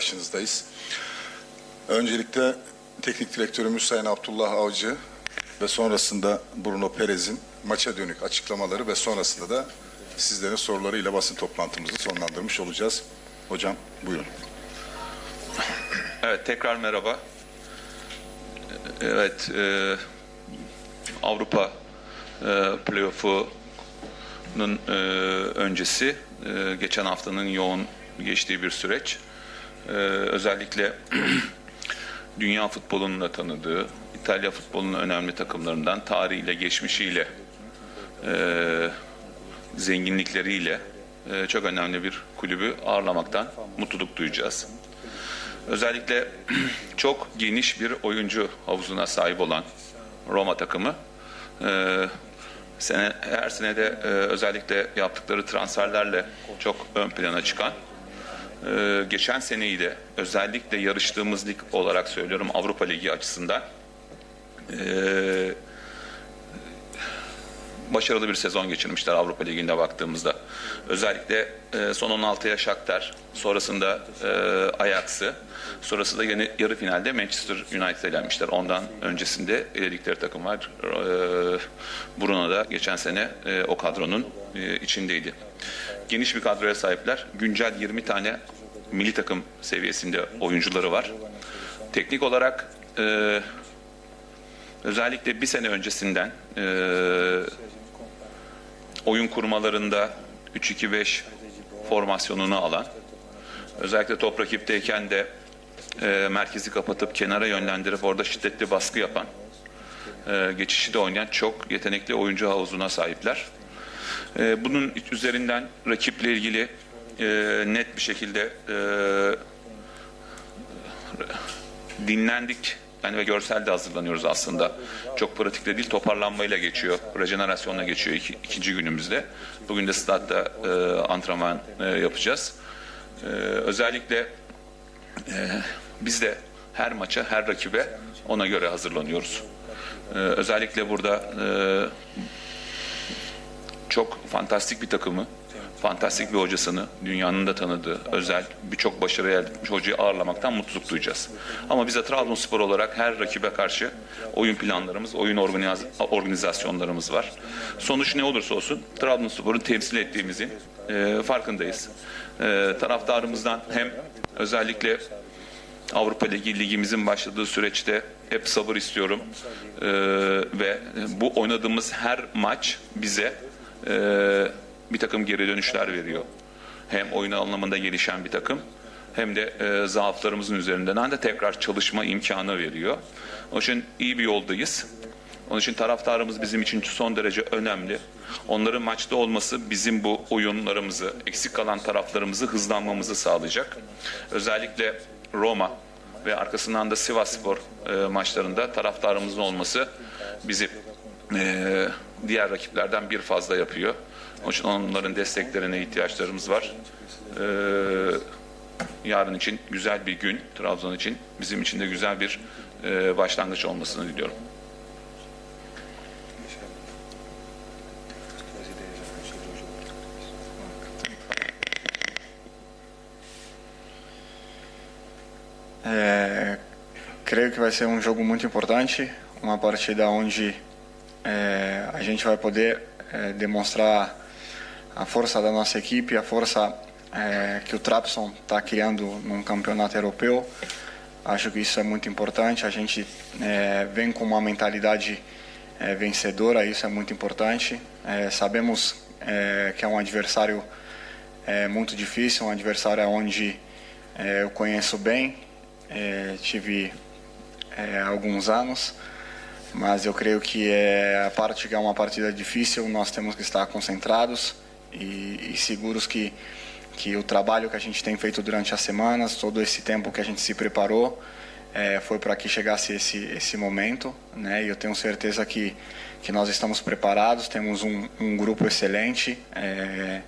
karşınızdayız. Öncelikle teknik direktörümüz Sayın Abdullah Avcı ve sonrasında Bruno Perez'in maça dönük açıklamaları ve sonrasında da sizlerin sorularıyla basın toplantımızı sonlandırmış olacağız. Hocam buyurun. Evet tekrar merhaba. Evet e, Avrupa e, playoff'unun e, öncesi e, geçen haftanın yoğun geçtiği bir süreç. E, özellikle dünya futbolunun da tanıdığı, İtalya futbolunun önemli takımlarından tarihiyle, geçmişiyle, e, zenginlikleriyle e, çok önemli bir kulübü ağırlamaktan mutluluk duyacağız. Özellikle çok geniş bir oyuncu havuzuna sahip olan Roma takımı e, sene, her sene de e, özellikle yaptıkları transferlerle çok ön plana çıkan e, geçen seneyi de özellikle yarıştığımız lig olarak söylüyorum Avrupa Ligi açısından e, başarılı bir sezon geçirmişler Avrupa Ligi'nde baktığımızda. Özellikle e, son 16'ya Shakhtar, sonrasında e, Ajax'ı, sonrasında yeni yarı finalde Manchester United elenmişler. Ondan öncesinde eledikleri takım var. E, Bruno da geçen sene e, o kadronun içindeydi. Geniş bir kadroya sahipler. Güncel 20 tane milli takım seviyesinde oyuncuları var. Teknik olarak e, özellikle bir sene öncesinden e, oyun kurmalarında 3-2-5 formasyonunu alan, özellikle top rakipteyken de e, merkezi kapatıp kenara yönlendirip orada şiddetli baskı yapan, e, geçişi de oynayan çok yetenekli oyuncu havuzuna sahipler. E, bunun üzerinden rakiple ilgili e, net bir şekilde e, dinlendik yani ve görsel de hazırlanıyoruz aslında. Çok pratikte değil, toparlanmayla geçiyor, rejenerasyonla geçiyor iki, ikinci günümüzde. Bugün de statta e, antrenman e, yapacağız. E, özellikle e, biz de her maça, her rakibe ona göre hazırlanıyoruz. E, özellikle burada e, çok fantastik bir takımı, fantastik bir hocasını, dünyanın da tanıdığı, özel birçok başarı elde etmiş hocayı ağırlamaktan mutluluk duyacağız. Ama bize Trabzonspor olarak her rakibe karşı oyun planlarımız, oyun organiz- organizasyonlarımız var. Sonuç ne olursa olsun Trabzonspor'u temsil ettiğimizin e, farkındayız. E, taraftarımızdan hem özellikle Avrupa Ligi ligimizin başladığı süreçte hep sabır istiyorum Ee, ve bu oynadığımız her maç bize e, bir takım geri dönüşler veriyor. Hem oyun anlamında gelişen bir takım hem de e, zaaflarımızın üzerinden de tekrar çalışma imkanı veriyor. Onun için iyi bir yoldayız. Onun için taraftarımız bizim için son derece önemli. Onların maçta olması bizim bu oyunlarımızı, eksik kalan taraflarımızı hızlanmamızı sağlayacak. Özellikle Roma ve arkasından da Sivasspor e, maçlarında taraftarımızın olması bizi e, diğer rakiplerden bir fazla yapıyor. Onun için onların desteklerine ihtiyaçlarımız var. E, yarın için güzel bir gün, Trabzon için bizim için de güzel bir e, başlangıç olmasını diliyorum. É, creio que vai ser um jogo muito importante, uma partida onde é, a gente vai poder é, demonstrar a força da nossa equipe, a força é, que o Trabzon está criando num campeonato europeu. Acho que isso é muito importante. A gente é, vem com uma mentalidade é, vencedora, isso é muito importante. É, sabemos que é um adversário muito difícil, um adversário onde eu conheço bem, tive alguns anos, mas eu creio que é a parte que é uma partida difícil, nós temos que estar concentrados e, e seguros que que o trabalho que a gente tem feito durante as semanas, todo esse tempo que a gente se preparou, é, foi para que chegasse esse esse momento, né? E eu tenho certeza que que nós estamos preparados, temos um, um grupo excelente, é,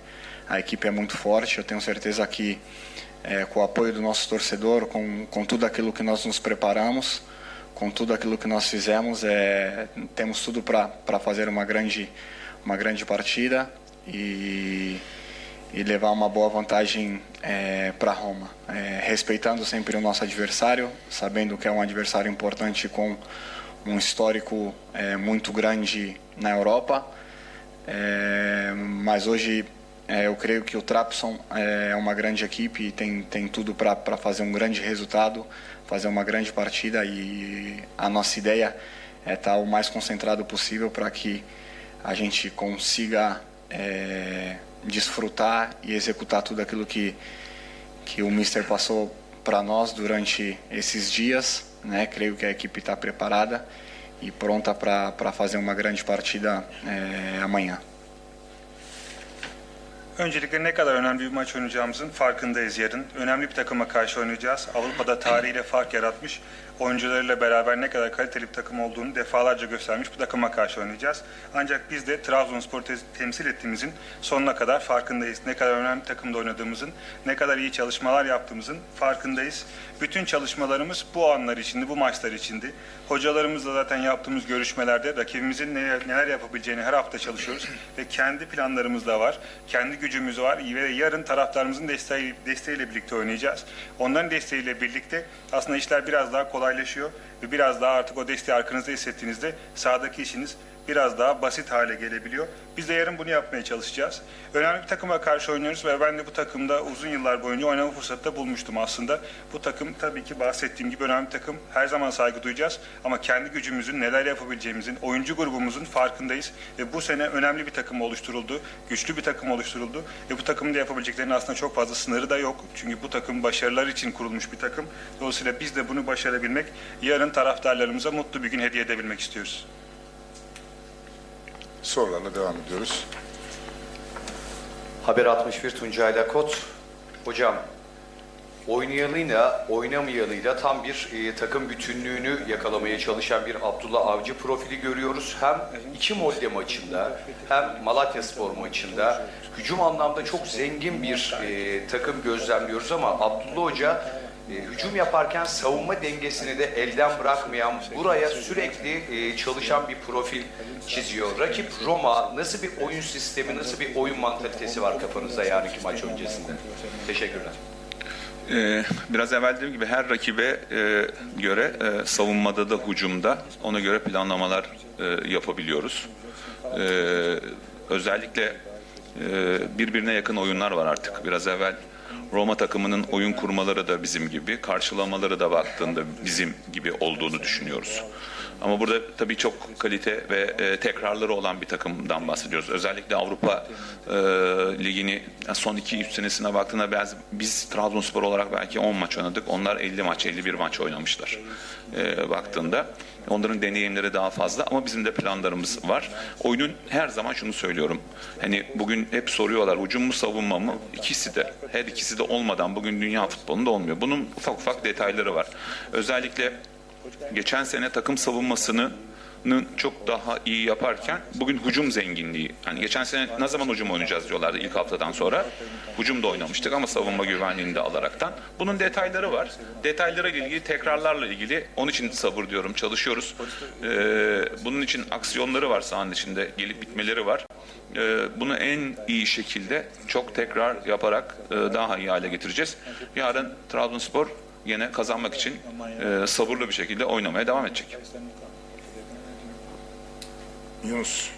a equipe é muito forte, eu tenho certeza que é, com o apoio do nosso torcedor, com, com tudo aquilo que nós nos preparamos, com tudo aquilo que nós fizemos, é, temos tudo para fazer uma grande, uma grande partida e, e levar uma boa vantagem para Roma, Eh, respeitando sempre o nosso adversário, sabendo que é um adversário importante com um histórico eh, muito grande na Europa. Eh, mas hoje eh, eu creio que o Trapson eh, é uma grande equipe e tem, tem tudo para fazer um grande resultado, fazer uma grande partida e a nossa ideia é estar o mais concentrado possível para que a gente consiga eh, desfrutar e executar tudo aquilo que, que o Mister passou para nós durante esses dias. Né? Creio que a equipe está preparada e pronta para fazer uma grande partida eh, amanhã. Öncelikle ne kadar önemli bir maç oynayacağımızın farkındayız yarın. Önemli bir takıma karşı oynayacağız. Avrupa'da tarihiyle fark yaratmış, oyuncularıyla beraber ne kadar kaliteli bir takım olduğunu defalarca göstermiş bir takıma karşı oynayacağız. Ancak biz de Trabzonspor'u te- temsil ettiğimizin sonuna kadar farkındayız. Ne kadar önemli bir takımda oynadığımızın, ne kadar iyi çalışmalar yaptığımızın farkındayız. Bütün çalışmalarımız bu anlar içindi, bu maçlar içindi. Hocalarımızla zaten yaptığımız görüşmelerde rakibimizin neler, neler yapabileceğini her hafta çalışıyoruz ve kendi planlarımız da var. Kendi gücümüz var ve yarın taraftarımızın desteği, desteğiyle birlikte oynayacağız. Onların desteğiyle birlikte aslında işler biraz daha kolaylaşıyor. Ve biraz daha artık o desteği arkanızda hissettiğinizde sahadaki işiniz biraz daha basit hale gelebiliyor. Biz de yarın bunu yapmaya çalışacağız. Önemli bir takıma karşı oynuyoruz ve ben de bu takımda uzun yıllar boyunca oynama fırsatı da bulmuştum aslında. Bu takım tabii ki bahsettiğim gibi önemli bir takım. Her zaman saygı duyacağız ama kendi gücümüzün, neler yapabileceğimizin, oyuncu grubumuzun farkındayız. Ve bu sene önemli bir takım oluşturuldu, güçlü bir takım oluşturuldu. Ve bu takımın yapabileceklerinin aslında çok fazla sınırı da yok. Çünkü bu takım başarılar için kurulmuş bir takım. Dolayısıyla biz de bunu başarabilmek, yarın taraftarlarımıza mutlu bir gün hediye edebilmek istiyoruz. Sorularla devam ediyoruz. Haber 61 Tuncay'la Kot. Hocam oynayalıyla oynamayalıyla tam bir e, takım bütünlüğünü yakalamaya çalışan bir Abdullah Avcı profili görüyoruz. Hem iki Molde maçında hem Malatya Spor maçında hücum anlamda çok zengin bir e, takım gözlemliyoruz ama Abdullah Hoca e, hücum yaparken savunma dengesini de elden bırakmayan, buraya sürekli e, çalışan bir profil çiziyor. Rakip Roma nasıl bir oyun sistemi, nasıl bir oyun mantalitesi var kafanızda yarınki maç öncesinde? Teşekkürler. Ee, biraz evvel dediğim gibi her rakibe e, göre e, savunmada da hücumda ona göre planlamalar e, yapabiliyoruz. Ee, özellikle e, birbirine yakın oyunlar var artık. Biraz evvel Roma takımının oyun kurmaları da bizim gibi, karşılamaları da baktığında bizim gibi olduğunu düşünüyoruz. Ama burada tabii çok kalite ve e, tekrarları olan bir takımdan bahsediyoruz. Özellikle Avrupa e, Ligi'ni son 2-3 senesine baktığında biz, biz Trabzonspor olarak belki 10 maç oynadık. Onlar 50 maç, 51 maç oynamışlar e, baktığında. Onların deneyimleri daha fazla ama bizim de planlarımız var. Oyunun her zaman şunu söylüyorum. Hani bugün hep soruyorlar hücum mu savunma mı? İkisi de. Her ikisi de olmadan bugün dünya futbolunda olmuyor. Bunun ufak ufak detayları var. Özellikle geçen sene takım savunmasını çok daha iyi yaparken bugün hücum zenginliği. Yani geçen sene ne zaman hücum oynayacağız diyorlardı ilk haftadan sonra. Hücum da oynamıştık ama savunma güvenliğini de alaraktan. Bunun detayları var. Detaylara ilgili, tekrarlarla ilgili onun için sabır diyorum çalışıyoruz. Ee, bunun için aksiyonları var sahanın içinde. Gelip bitmeleri var. Ee, bunu en iyi şekilde çok tekrar yaparak e, daha iyi hale getireceğiz. Yarın Trabzonspor yine kazanmak için e, sabırlı bir şekilde oynamaya devam edecek. Yunus.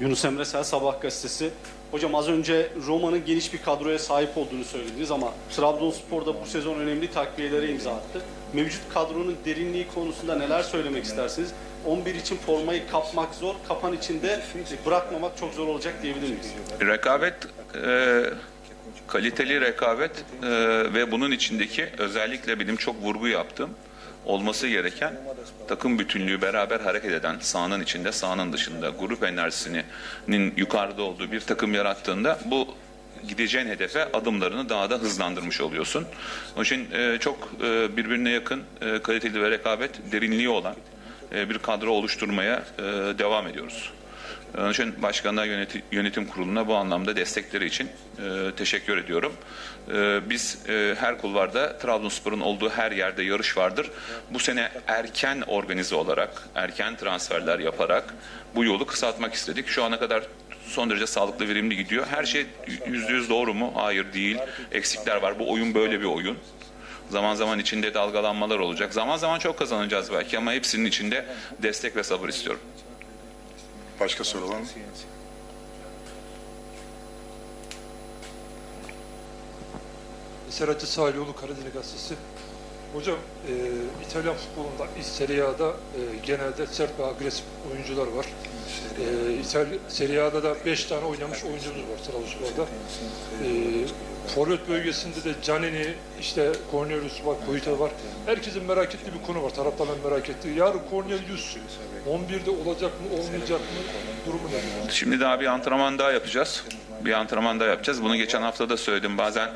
Yunus Emre Sel Sabah gazetesi. Hocam az önce Roma'nın geniş bir kadroya sahip olduğunu söylediniz ama Trabzonspor da bu sezon önemli takviyelere imza attı. Mevcut kadronun derinliği konusunda neler söylemek istersiniz? 11 için formayı kapmak zor, kapan içinde bırakmamak çok zor olacak diyebilir miyiz? Rekabet, e, kaliteli rekabet e, ve bunun içindeki özellikle benim çok vurgu yaptığım olması gereken takım bütünlüğü beraber hareket eden sahanın içinde, sahanın dışında grup enerjisinin yukarıda olduğu bir takım yarattığında bu gideceğin hedefe adımlarını daha da hızlandırmış oluyorsun. Onun için e, çok e, birbirine yakın, e, kaliteli ve rekabet derinliği olan e, bir kadro oluşturmaya e, devam ediyoruz. İçin Başkanlar Yöneti- Yönetim Kurulu'na bu anlamda destekleri için e, teşekkür ediyorum. E, biz e, her kulvarda Trabzonspor'un olduğu her yerde yarış vardır. Bu sene erken organize olarak, erken transferler yaparak bu yolu kısaltmak istedik. Şu ana kadar son derece sağlıklı, verimli gidiyor. Her şey yüzde yüz doğru mu? Hayır değil. Eksikler var. Bu oyun böyle bir oyun. Zaman zaman içinde dalgalanmalar olacak. Zaman zaman çok kazanacağız belki ama hepsinin içinde destek ve sabır istiyorum. Başka soru var mı? Serhatçı Salioğlu Karadeniz Gazetesi. Hocam e, İtalyan futbolunda Serie A'da e, genelde sert ve agresif oyuncular var. E, İtalya, Serie A'da da 5 tane oynamış oyuncumuz var Trabzonspor'da. E, Forvet bölgesinde de Canini, işte Cornelius var, Koyta var. Herkesin merak ettiği bir konu var. Taraftarların merak ettiği. Yarın Cornelius 11'de olacak mı, olmayacak mı? Durumu ne? Şimdi daha bir antrenman daha yapacağız. Bir antrenman daha yapacağız. Bunu geçen hafta da söyledim. Bazen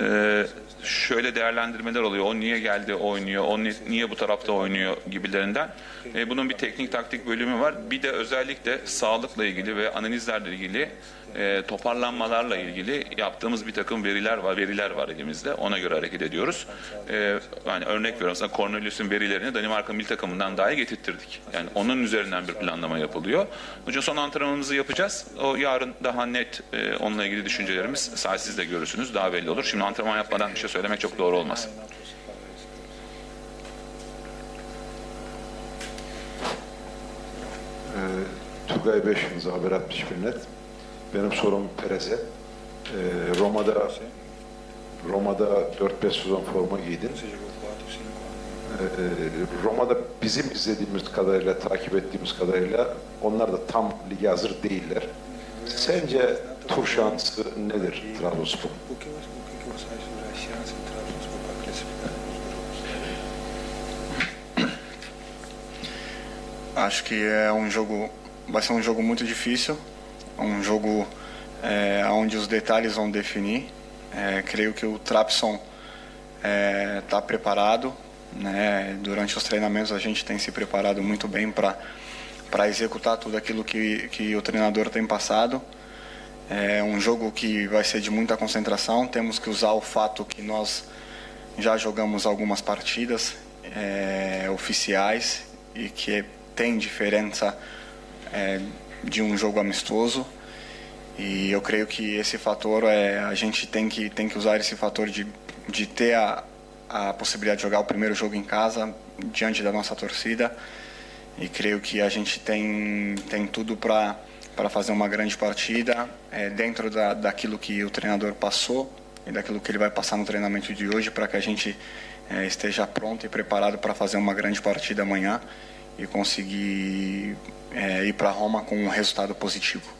e, şöyle değerlendirmeler oluyor. O niye geldi oynuyor, o ni- niye bu tarafta oynuyor gibilerinden. E, bunun bir teknik taktik bölümü var. Bir de özellikle sağlıkla ilgili ve analizlerle ilgili e, toparlanmalarla ilgili yaptığımız bir takım veriler var, veriler var elimizde. Ona göre hareket ediyoruz. E, yani örnek veriyorum mesela Cornelius'un verilerini Danimarka milli takımından dahi getirttirdik. Yani onun üzerinden bir planlama yapılıyor. İçin son antrenmanımızı yapacağız. O yarın daha net e, onunla ilgili düşüncelerimiz saat siz de görürsünüz. Daha belli olur. Şimdi antrenman yapmadan bir şey söylemek çok doğru olmaz. Ee, Turgay Beşkins haber atmış millet. Benim sorum Perez'e. Ee, Roma'da Roma'da 4-5 sezon forma giydin. Roma'da bizim izlediğimiz kadarıyla, takip ettiğimiz kadarıyla onlar da tam lige hazır değiller. Sence nedir Trabzonspor? Acho que é um jogo, vai ser um jogo muito difícil, um jogo é, onde os detalhes vão definir. É, creio que o Trapson está preparado, né? Durante os treinamentos a gente tem se preparado muito bem para para executar tudo aquilo que que o treinador tem passado. É um jogo que vai ser de muita concentração. Temos que usar o fato que nós já jogamos algumas partidas é, oficiais e que tem diferença é, de um jogo amistoso. E eu creio que esse fator é a gente tem que tem que usar esse fator de, de ter a, a possibilidade de jogar o primeiro jogo em casa diante da nossa torcida. E creio que a gente tem tem tudo para para fazer uma grande partida é, dentro da, daquilo que o treinador passou e daquilo que ele vai passar no treinamento de hoje para que a gente é, esteja pronto e preparado para fazer uma grande partida amanhã e conseguir é, ir para Roma com um resultado positivo.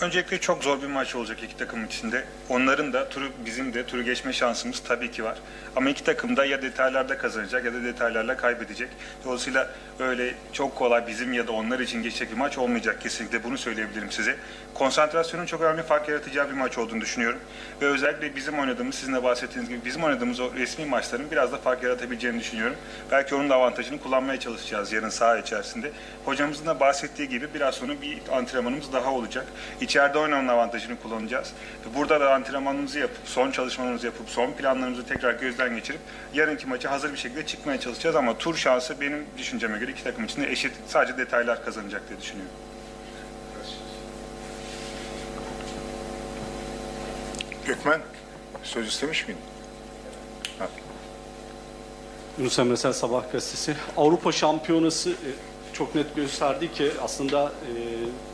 Öncelikle çok zor bir maç olacak iki takım içinde. Onların da turu bizim de turu geçme şansımız tabii ki var. Ama iki takım da ya detaylarda kazanacak ya da detaylarla kaybedecek. Dolayısıyla öyle çok kolay bizim ya da onlar için geçecek bir maç olmayacak kesinlikle bunu söyleyebilirim size. Konsantrasyonun çok önemli fark yaratacağı bir maç olduğunu düşünüyorum. Ve özellikle bizim oynadığımız, sizin de bahsettiğiniz gibi bizim oynadığımız o resmi maçların biraz da fark yaratabileceğini düşünüyorum. Belki onun da avantajını kullanmaya çalışacağız yarın saha içerisinde. Hocamızın da bahsettiği gibi biraz sonra bir antrenmanımız daha olacak. İçeride oynamanın avantajını kullanacağız. Ve burada da antrenmanımızı yapıp, son çalışmalarımızı yapıp, son planlarımızı tekrar gözden geçirip yarınki maça hazır bir şekilde çıkmaya çalışacağız. Ama tur şansı benim düşünceme göre iki takım için de eşit. Sadece detaylar kazanacak diye düşünüyorum. Gökmen söz istemiş miydin? Yunus Emre Sabah gazetesi. Avrupa Şampiyonası e, çok net gösterdi ki aslında e,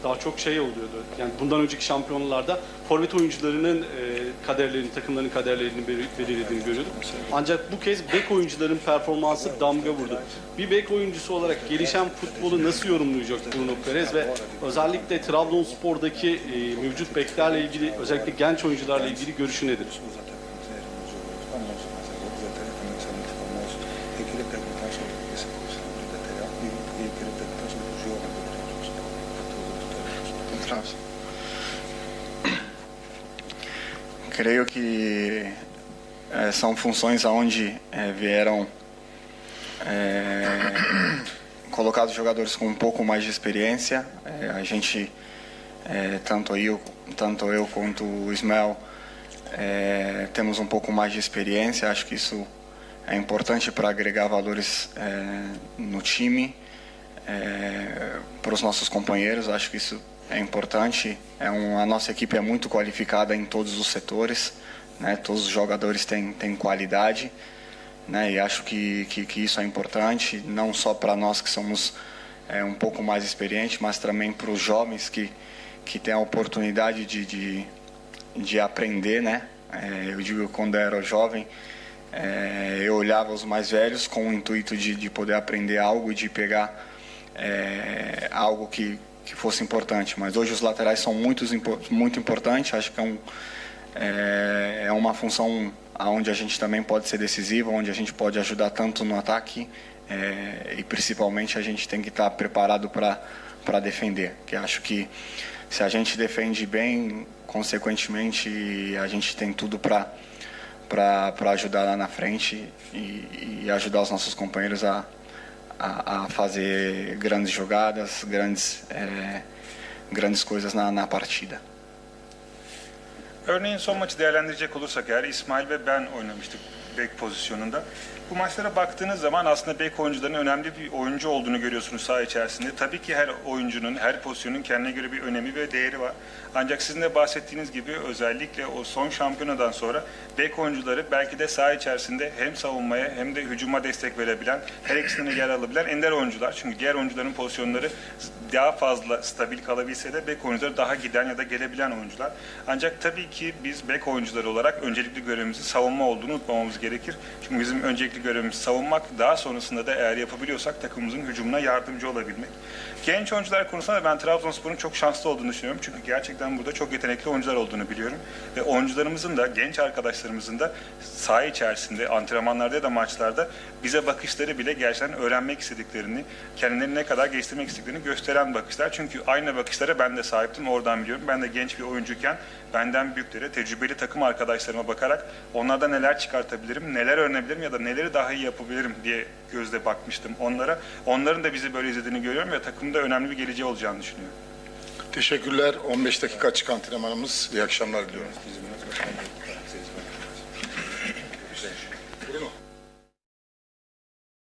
daha çok şey oluyordu. Yani bundan önceki şampiyonalarda forvet oyuncularının e, kaderlerini, takımların kaderlerini bel- belirlediğini görüyorduk. Ancak bu kez bek oyuncuların performansı damga vurdu. Bir bek oyuncusu olarak gelişen futbolu nasıl yorumlayacak Bruno Perez ve özellikle Trabzonspor'daki e, mevcut beklerle ilgili özellikle genç oyuncularla ilgili görüşü nedir? Creio que eh, são funções aonde eh, vieram eh, colocados jogadores com um pouco mais de experiência. Eh, a gente, eh, tanto eu, tanto eu quanto o Ismael, eh, temos um pouco mais de experiência. Acho que isso é importante para agregar valores no time. para os nossos companheiros. Acho que isso é importante. É um, a nossa equipe é muito qualificada em todos os setores, né? Todos os jogadores têm, têm qualidade, né? E acho que, que, que isso é importante, não só para nós que somos é, um pouco mais experientes, mas também para os jovens que que têm a oportunidade de, de, de aprender, né? É, eu digo quando eu era jovem, é, eu olhava os mais velhos com o intuito de, de poder aprender algo e de pegar é, algo que, que fosse importante. Mas hoje os laterais são muito, muito importantes. Acho que é, um, é, é uma função onde a gente também pode ser decisivo, onde a gente pode ajudar tanto no ataque é, e principalmente a gente tem que estar preparado para defender. Que acho que se a gente defende bem, consequentemente a gente tem tudo para para ajudar lá na frente e, e ajudar os nossos companheiros a, a, a fazer grandes jogadas, grandes, é, grandes coisas na, na partida. Örneğin son maçı değerlendirecek olursak eğer İsmail ve ben oynamıştık bek pozisyonunda. Bu maçlara baktığınız zaman aslında bek oyuncuların önemli bir oyuncu olduğunu görüyorsunuz saha içerisinde. Tabii ki her oyuncunun, her pozisyonun kendine göre bir önemi ve değeri var. Ancak sizin de bahsettiğiniz gibi özellikle o son şampiyonadan sonra bek oyuncuları belki de saha içerisinde hem savunmaya hem de hücuma destek verebilen, her ikisine yer alabilen ender oyuncular. Çünkü diğer oyuncuların pozisyonları daha fazla stabil kalabilse de bek oyuncuları daha giden ya da gelebilen oyuncular. Ancak tabii ki biz bek oyuncuları olarak öncelikli görevimizin savunma olduğunu unutmamamız gerekir. Çünkü bizim öncelikli görevimiz savunmak. Daha sonrasında da eğer yapabiliyorsak takımımızın hücumuna yardımcı olabilmek. Genç oyuncular konusunda da ben Trabzonspor'un çok şanslı olduğunu düşünüyorum. Çünkü gerçekten burada çok yetenekli oyuncular olduğunu biliyorum. Ve oyuncularımızın da, genç arkadaşlarımızın da saha içerisinde, antrenmanlarda ya da maçlarda bize bakışları bile gerçekten öğrenmek istediklerini, kendilerini ne kadar geliştirmek istediklerini gösteren bakışlar. Çünkü aynı bakışlara ben de sahiptim, oradan biliyorum. Ben de genç bir oyuncuyken benden büyüklere, tecrübeli takım arkadaşlarıma bakarak onlardan neler çıkartabilirim, neler öğrenebilirim ya da neleri daha iyi yapabilirim diye gözle bakmıştım onlara. Onların da bizi böyle izlediğini görüyorum ve takımda önemli bir geleceği olacağını düşünüyorum. Teşekkürler. 15 dakika açık antrenmanımız. İyi akşamlar diliyorum.